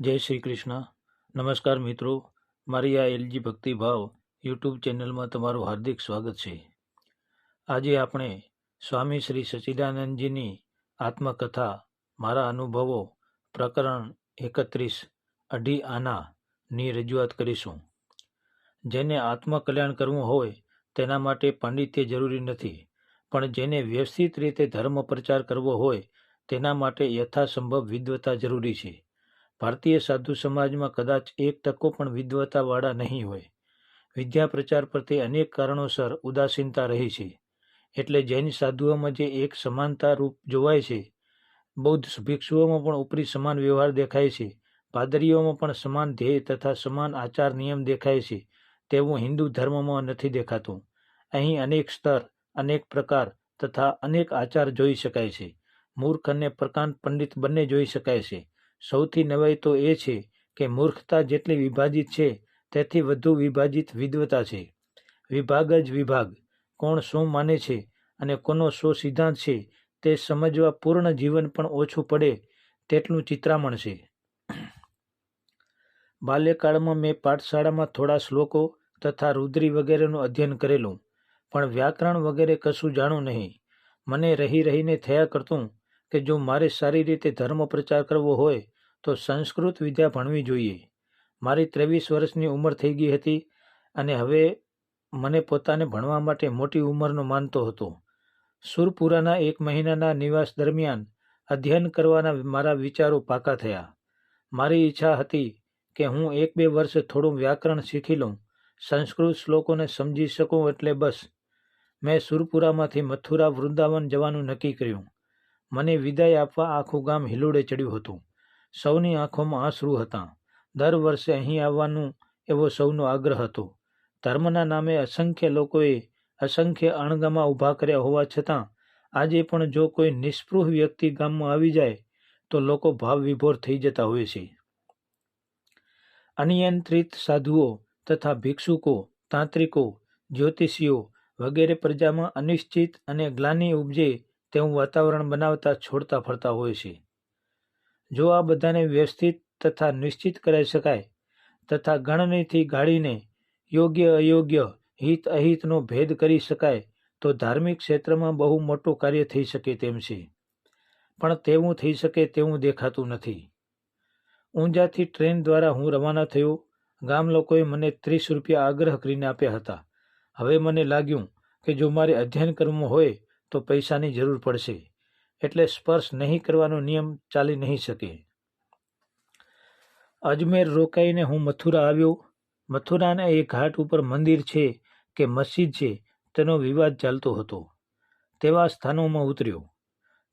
જય શ્રી કૃષ્ણ. નમસ્કાર મિત્રો. મારી આ એલજી ભક્તિભાવ યુટ્યુબ ચેનલમાં તમારું હાર્દિક સ્વાગત છે. આજે આપણે સ્વામી શ્રી સચ્ચિદાનંદજીની આત્મકથા, મારા અનુભવો, પ્રકરણ એકત્રીસ, અઢી આનાની રજૂઆત કરીશું. જેને આત્મકલ્યાણ કરવું હોય તેના માટે પાંડિત્ય જરૂરી નથી, પણ જેને વ્યવસ્થિત રીતે ધર્મ પ્રચાર કરવો હોય તેના માટે યથાસંભવ વિદ્વતા જરૂરી છે. ભારતીય સાધુ સમાજમાં કદાચ એક ટકો પણ વિદ્વતાવાળા નહીં હોય. વિદ્યા પ્રચાર પ્રત્યે અનેક કારણોસર ઉદાસીનતા રહી છે. એટલે જૈન સાધુઓમાં જે એક સમાનતા રૂપ જોવાય છે, બૌદ્ધ ભિક્ષુઓમાં પણ ઉપરી સમાન વ્યવહાર દેખાય છે, પાદરીઓમાં પણ સમાન ધ્યેય તથા સમાન આચાર નિયમ દેખાય છે, તેવું હિન્દુ ધર્મમાં નથી દેખાતું. અહીં અનેક સ્તર, અનેક પ્રકાર તથા અનેક આચાર જોઈ શકાય છે. મૂર્ખ અને પ્રકાંડ પંડિત બંને જોઈ શકાય છે. સૌથી નવાઈ તો એ છે કે મૂર્ખતા જેટલી વિભાજિત છે, તેથી વધુ વિભાજિત વિદ્વતા છે. વિભાગ જ વિભાગ. કોણ શું માને છે અને કોનો શું સિદ્ધાંત છે તે સમજવા પૂર્ણ જીવન પણ ઓછું પડે તેટલું ચિત્રામણ છે. બાલ્યકાળમાં મેં પાઠશાળામાં થોડા શ્લોકો તથા રુદ્રી વગેરેનું અધ્યયન કરેલું, પણ વ્યાકરણ વગેરે કશું જાણું નહીં. મને રહી રહીને થયા કરતું કે જો મારે સારી રીતે ધર્મ પ્રચાર કરવો હોય તો સંસ્કૃત વિદ્યા ભણવી જોઈએ. મારી ત્રેવીસ વર્ષની ઉંમર થઈ ગઈ હતી અને હવે મને પોતાને ભણવા માટે મોટી ઉંમરનો માનતો હતો. સુરપુરાના એક મહિનાના નિવાસ દરમિયાન અધ્યયન કરવાના મારા વિચારો પાકા થયા. મારી ઈચ્છા હતી કે હું એક બે વર્ષ થોડું વ્યાકરણ શીખી લઉં, સંસ્કૃત શ્લોકોને સમજી શકું એટલે બસ. મેં સુરપુરામાંથી મથુરા વૃંદાવન જવાનું નક્કી કર્યું. મને વિદાય આપવા આખું ગામ હિલોડે ચડ્યું હતું. સૌની આંખોમાં આંસુ હતા. દર વર્ષે અહીં આવવાનું એવો સૌનો આગ્રહ હતો. ધર્મના નામે અસંખ્ય લોકોએ અસંખ્ય અણગમા ઊભા કર્યા હોવા છતાં, આજે પણ જો કોઈ નિષ્પૃહ વ્યક્તિ ગામમાં આવી જાય, તો લોકો ભાવ વિભોર થઈ જતા હોય છે. અનિયંત્રિત સાધુઓ તથા ભિક્ષુકો, તાંત્રિકો, જ્યોતિષીઓ વગેરે પ્રજામાં અનિશ્ચિત અને ગ્લાની ઉપજે તેવું વાતાવરણ બનાવતા છોડતા ફરતા હોય છે. જો આ બધાને વ્યવસ્થિત તથા નિશ્ચિત કરાઈ શકાય, તથા ગણનીથી ગાળીને યોગ્ય અયોગ્ય હિત અહિતનો ભેદ કરી શકાય, તો ધાર્મિક ક્ષેત્રમાં બહુ મોટું કાર્ય થઈ શકે તેમ છે. પણ તેવું થઈ શકે તેવું દેખાતું નથી. ઊંઝાથી ટ્રેન દ્વારા હું રવાના થયો. ગામ લોકોએ મને ત્રીસ રૂપિયા આગ્રહ કરીને આપ્યા હતા. હવે મને લાગ્યું કે જો મારે અધ્યયન કરવું હોય તો પૈસાની જરૂર પડશે. એટલે સ્પર્શ નહીં કરવાનો નિયમ ચાલી નહીં શકે. અજમેર રોકાઈને હું મથુરા આવ્યો. મથુરાના એ ઘાટ ઉપર મંદિર છે કે મસ્જિદ છે તેનો વિવાદ ચાલતો હતો. તેવા સ્થાનોમાં ઉતર્યો.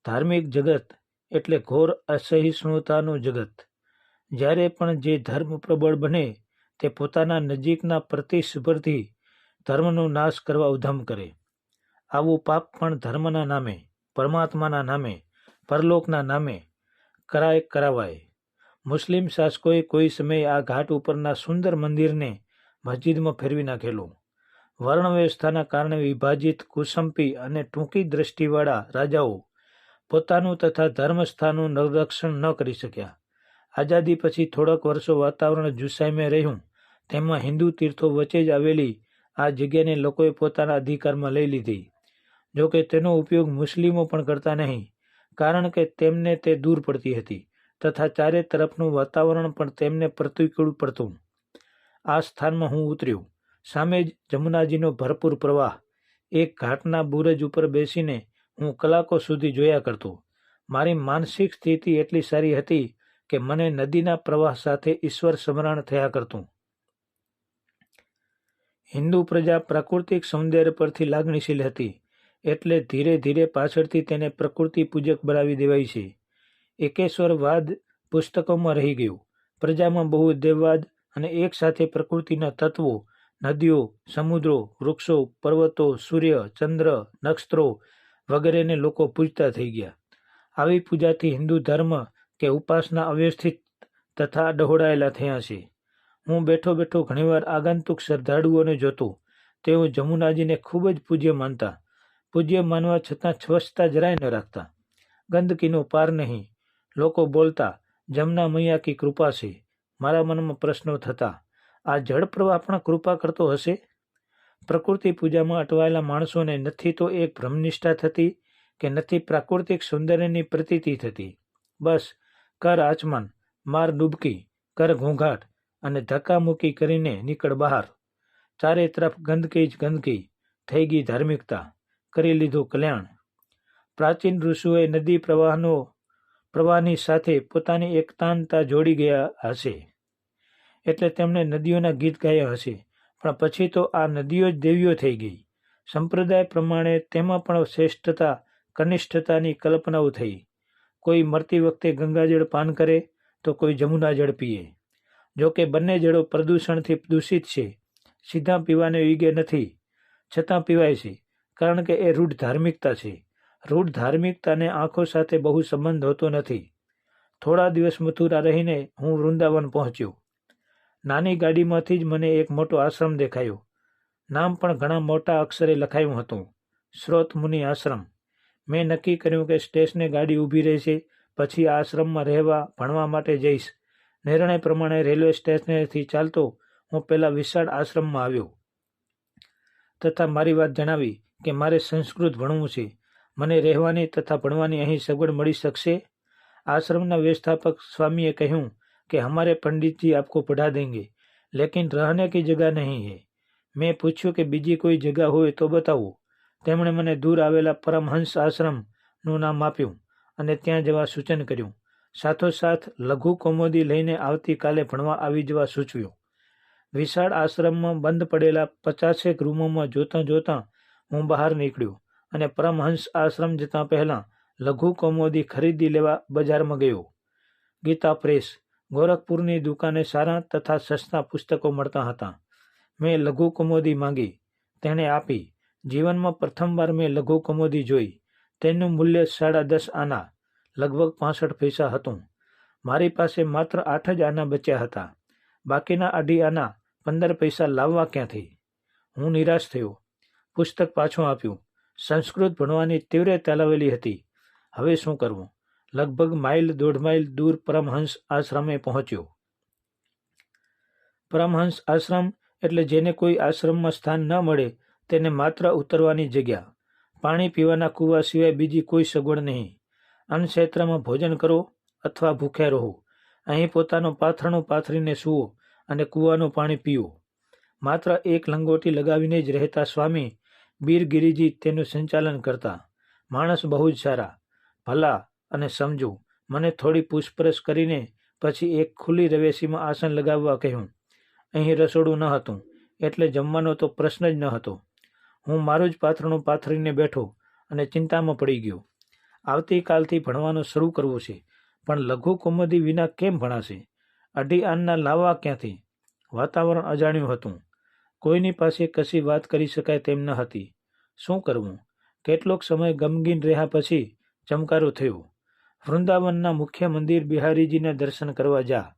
ધાર્મિક જગત એટલે ઘોર અસહિષ્ણુતાનું જગત. જ્યારે પણ જે ધર્મ પ્રબળ બને તે પોતાના નજીકના પ્રતિસ્પર્ધી ધર્મનો નાશ કરવા ઉધમ કરે. આવું પાપ પણ ધર્મના નામે પરમાત્માના નામે, પરલોકના નામે કરાય કરાવાય. મુસ્લિમ શાસકોએ કોઈ સમયે આ ઘાટ ઉપરના સુંદર મંદિરને મસ્જિદમાં ફેરવી નાખેલું. વર્ણ વ્યવસ્થાના કારણે વિભાજિત કુસંપી અને ટૂંકી દ્રષ્ટિવાળા રાજાઓ પોતાનું તથા ધર્મસ્થાનનું નિરક્ષણ ન કરી શક્યા. આઝાદી પછી થોડાક વર્ષો વાતાવરણ જુસાઈમે રહ્યું. તેમાં હિન્દુ તીર્થો વચ્ચે જ આવેલી આ જગ્યાને લોકોએ પોતાના અધિકારમાં લઈ લીધી. જોકે તેનો ઉપયોગ મુસ્લિમો પણ કરતા નહીં, કારણ કે તેમને તે દૂર પડતી હતી તથા ચારે તરફનું વાતાવરણ પણ તેમને પ્રતિકૂળ પડતું. આ સ્થાનમાં હું ઉતર્યો. સામે જ જમુનાજીનો ભરપૂર પ્રવાહ, એક ઘાટના બુરજ ઉપર બેસીને હું કલાકો સુધી જોયા કરતો. મારી માનસિક સ્થિતિ એટલી સારી હતી કે મને નદીના પ્રવાહ સાથે ઈશ્વર સ્મરણ થયા કરતું. હિન્દુ પ્રજા પ્રાકૃતિક સૌંદર્ય પરથી લાગણીશીલ હતી. એટલે ધીરે ધીરે પાછળથી તેને પ્રકૃતિ પૂજક બનાવી દેવાય છે. એકેશ્વરવાદ પુસ્તકોમાં રહી ગયું. પ્રજામાં બહુ દેવવાદ અને એક સાથે પ્રકૃતિના તત્વો, નદીઓ, સમુદ્રો, વૃક્ષો, પર્વતો, સૂર્ય, ચંદ્ર, નક્ષત્રો વગેરેને લોકો પૂજતા થઈ ગયા. આવી પૂજાથી હિન્દુ ધર્મ કે ઉપાસના અવ્યવસ્થિત તથા ડહોળાયેલા થયા છે. હું બેઠો બેઠો ઘણીવાર આગંતુક શ્રદ્ધાળુઓને જોતો, તેઓ જમુનાજીને ખૂબ જ પૂજ્ય માનતા. પૂજ્ય માનવા છતાં સ્વચ્છતા જરાય ન રાખતા. ગંદકીનો પાર નહીં. લોકો બોલતા, જમના મૈયા કી કૃપા છે. મારા મનમાં પ્રશ્નો થતા, આ જળ પ્રવાહ પણ કૃપા કરતો હશે? પ્રકૃતિ પૂજામાં અટવાયેલા માણસોને નથી તો એક ભ્રમનિષ્ઠા થતી કે નથી પ્રાકૃતિક સૌંદર્યની પ્રતીતિ થતી? બસ, કર આચમન, માર ડૂબકી, કર ઘોંઘાટ અને ધક્કામુક્કી કરીને નીકળ બહાર. ચારે તરફ ગંદકી જ ગંદકી, થઈ ગઈ ધાર્મિકતા. કરી લીધું કલ્યાણ. પ્રાચીન ઋષિઓએ નદી પ્રવાહનો, પ્રવાહની સાથે પોતાની એકતાનતા જોડી ગયા હશે. એટલે તેમણે નદીઓના ગીત ગાયા હશે. પણ પછી તો આ નદીઓ જ દેવીઓ થઈ ગઈ. સંપ્રદાય પ્રમાણે તેમાં પણ શ્રેષ્ઠતા, કનિષ્ઠતાની કલ્પનાઓ થઈ. કોઈ મરતી વખતે ગંગાજળ પાન કરે તો કોઈ જમુના જળ પીએ. જોકે બંને જળો પ્રદૂષણથી દૂષિત છે. સીધા પીવાને યોગ્ય નથી. છતાં પીવાય છે. કારણ કે એ રૂઢ ધાર્મિકતા છે. રૂઢ ધાર્મિકતાને આંખો સાથે બહુ સંબંધ હોતો નથી. થોડા દિવસ મથુરા રહીને હું વૃંદાવન પહોંચ્યો. નાની ગાડીમાંથી જ મને એક મોટો આશ્રમ દેખાયો. નામ પણ ઘણા મોટા અક્ષરે લખાયું હતું. સ્રોત મુનિ આશ્રમ. મેં નક્કી કર્યું કે સ્ટેશને ગાડી ઊભી રહેશે, પછી આશ્રમમાં રહેવા, ભણવા માટે જઈશ. નિર્ણય પ્રમાણે રેલવે સ્ટેશનેથી ચાલતો હું પહેલાં વિશાળ આશ્રમમાં આવ્યો. તથા મારી વાત જણાવી. કે મારે સંસ્કૃત ભણવું છે. મને રહેવાની તથા ભણવાની અહીં સગવડ મળી શકશે? આશ્રમના વ્યવસ્થાપક સ્વામીએ કહ્યું કે અમારે પંડિતજી આપકો પઢા દેંગે, લેકિન રહને કી જગહ નહીં હે. મેં પૂછ્યું કે બીજી કોઈ જગહ હોય તો બતાવો. તેમણે મને દૂર આવેલા પરમહંસ આશ્રમનું નામ આપ્યું અને ત્યાં જવા સૂચન કર્યું. સાથોસાથ લઘુ કોમોદી લઈને આવતીકાલે ભણવા આવી જવા સૂચવ્યું. વિશાળ આશ્રમમાં બંધ પડેલા પચાસેક રૂમોમાં જોતાં જોતાં હું બહાર નીકળ્યો અને પરમહંસ આશ્રમ જતાં પહેલાં લઘુ કૌમોદી ખરીદી લેવા બજારમાં ગયો. ગીતા પ્રેસ, ગોરખપુરની દુકાને સારા તથા સસ્તા પુસ્તકો મળતા હતા. મેં લઘુ કમોદી માંગી. તેણે આપી, જીવનમાં પ્રથમવાર મેં લઘુ કમોદી જોઈ. તેનું મૂલ્ય સાડા દસ આના, લગભગ પાસઠ પૈસા હતું. મારી પાસે માત્ર આઠ જ આના બચ્યા હતા. બાકીના અઢી આના પંદર પૈસા લાવવા ક્યાંથી? હું નિરાશ થયો. પુસ્તક પાછું આપ્યું. સંસ્કૃત ભણવાની તીવ્ર તલાવેલી હતી. હવે શું કરવું? લગભગ માઇલ દોઢ માઇલ દૂર પરમહંસ આશ્રમે પહોંચ્યો. પરમહંસ આશ્રમ એટલે જેને કોઈ આશ્રમમાં સ્થાન ન મળે, તેને માત્ર ઉતરવાની જગ્યા. પાણી પીવાના કૂવા સિવાય બીજી કોઈ સગવડ નહીં. અન્ન ભોજન કરો અથવા ભૂખ્યા રહો. અહીં પોતાનો પાથરણો પાથરીને સૂવો અને કૂવાનું પાણી પીવો. માત્ર એક લંગોટી લગાવીને જ રહેતા સ્વામી બીરગીરીજી તેનું સંચાલન કરતા, માણસ બહુ જ સારા, ભલા અને સમજુ. મને થોડી પૂછપરછ કરીને પછી એક ખુલ્લી રવેશીમાં આસન લગાવવા કહ્યું. અહીં રસોડું ન હતું, એટલે જમવાનો તો પ્રશ્ન જ ન હતો. હું મારું જ પાથરણું પાથરીને બેઠો અને ચિંતામાં પડી ગયો. આવતીકાલથી ભણવાનું શરૂ કરવું છે, પણ લઘુ કુમદી વિના કેમ ભણાશે? અઢી આનના લાવવા ક્યાંથી? વાતાવરણ અજાણ્યું હતું. કોઈની પાસે કશી વાત કરી શકાય તેમ ન હતી. શું કરવું? કેટલોક સમય ગમગીન રહ્યા પછી ચમકારો થયો. વૃંદાવનના મુખ્ય મંદિર બિહારીજીના દર્શન કરવા જા.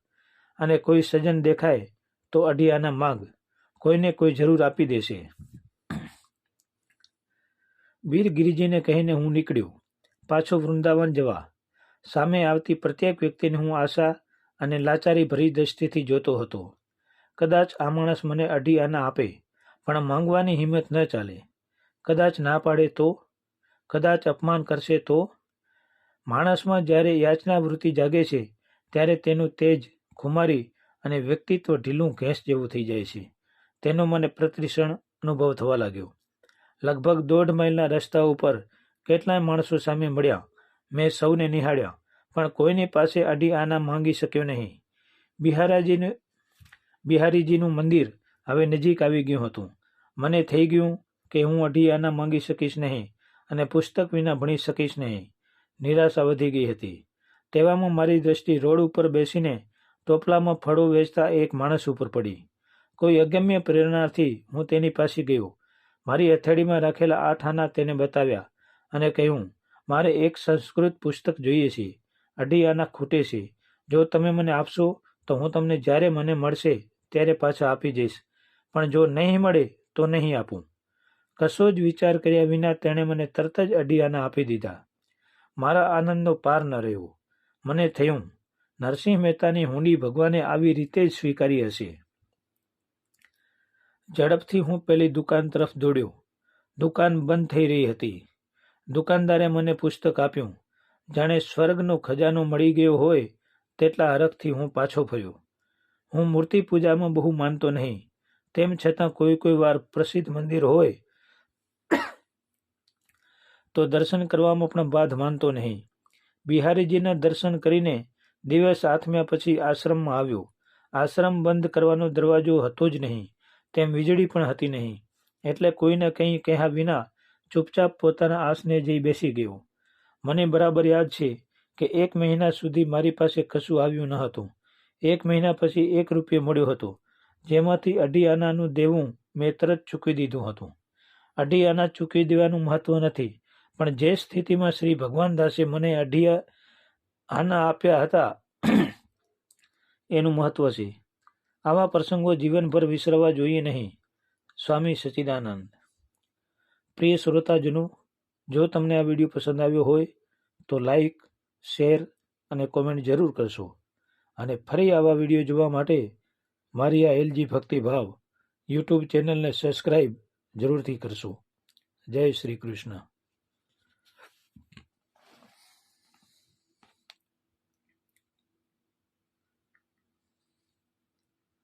અને કોઈ સજન દેખાય તો અઢિયાના માગ. કોઈને કોઈ જરૂર આપી દેશે. વીર ગિરિજીને કહીને હું નીકળ્યો. પાછો વૃંદાવન જવા. સામે આવતી પ્રત્યેક વ્યક્તિને હું આશા અને લાચારી ભરી દ્રષ્ટિથી જોતો હતો. કદાચ આ માણસ મને અઢી આના આપે, પણ માંગવાની હિંમત ન ચાલે. કદાચ ના પાડે તો? કદાચ અપમાન કરશે તો? માણસમાં જ્યારે યાચના વૃત્તિ જાગે છે, ત્યારે તેનું તેજ, ખુમારી અને વ્યક્તિત્વ ઢીલું ઘેંસ જેવું થઈ જાય છે. તેનો મને પ્રતિક્ષણ અનુભવ થવા લાગ્યો. લગભગ દોઢ માઇલના રસ્તા ઉપર કેટલાય માણસો સામે મળ્યા. મેં સૌને નિહાળ્યા, પણ કોઈની પાસે અઢી આના માંગી શક્યો નહીં. બિહારાજીનું બિહારીજીનું મંદિર હવે નજીક આવી ગયું હતું. મને થઈ ગયું કે હું અઢી આના માંગી શકીશ નહીં અને પુસ્તક વિના ભણી શકીશ નહીં. નિરાશા વધી ગઈ હતી. તેવામાં મારી દ્રષ્ટિ રોડ ઉપર બેસીને ટોપલામાં ફળો વેચતા એક માણસ ઉપર પડી. કોઈ અગમ્ય પ્રેરણાથી હું તેની પાસે ગયો. મારી હથેળીમાં રાખેલા આઠ આના તેને બતાવ્યા અને કહ્યું, મારે એક સંસ્કૃત પુસ્તક જોઈએ છે. અઢી આના ખૂટે છે. જો તમે મને આપશો તો હું તમને જ્યારે મને મળશે ત્યારે પાછા આપી જઈશ પણ જો નહીં મળે તો નહીં આપું. કશો જ વિચાર કર્યા વિના તેણે મને તરત જ અઢી આપી દીધા. મારા આનંદનો પાર ન રહ્યો. મને થયું, નરસિંહ મહેતાની હુંડી ભગવાને આવી રીતે જ સ્વીકારી હશે. ઝડપથી હું પેલી દુકાન તરફ દોડ્યો. દુકાન બંધ થઈ રહી હતી. દુકાનદારે મને પુસ્તક આપ્યું. જાણે સ્વર્ગનો ખજાનો મળી ગયો હોય તેટલા હરખથી હું પાછો ફર્યો. હું મૂર્તિ પૂજામાં બહુ માનતો નહીં. તેમ છતાં કોઈ કોઈ વાર પ્રસિદ્ધ મંદિર હોય તો દર્શન કરવામાં પણ બાધ માનતો નહીં. બિહારીજીના દર્શન કરીને દિવસ આથમ્યા પછી આશ્રમમાં આવ્યો. આશ્રમ બંધ કરવાનો દરવાજો હતો જ નહીં. તેમ વીજળી પણ હતી નહીં. એટલે કોઈને કંઈ કહ્યા વિના ચૂપચાપ પોતાના આસને જઈ બેસી ગયો. મને બરાબર યાદ છે કે એક મહિના સુધી મારી પાસે કશું આવ્યું ન હતું. એક મહિના પછી એક રૂપિયો મળ્યો હતો, જેમાંથી અઢી આનાનું દેવું મેં તરત ચૂકવી દીધું હતું. અઢી આના ચૂકવી દેવાનું મહત્વ નથી, પણ જે સ્થિતિમાં શ્રી ભગવાન દાસે મને અઢી આના આપ્યા હતા, એનું મહત્વ છે. આવા પ્રસંગો જીવનભર વિસરવા જોઈએ નહીં. સ્વામી સચિદાનંદ. પ્રિય શ્રોતાજનો, જો તમને આ વીડિયો પસંદ આવ્યો હોય, તો લાઈક, શેર અને કોમેન્ટ જરૂર કરશો. અને ફરી આવા વીડિયો જોવા માટે મારી આ એલજી ભક્તિભાવ યુટ્યુબ ચેનલને સબસ્ક્રાઈબ જરૂરથી કરશો. જય શ્રી કૃષ્ણ.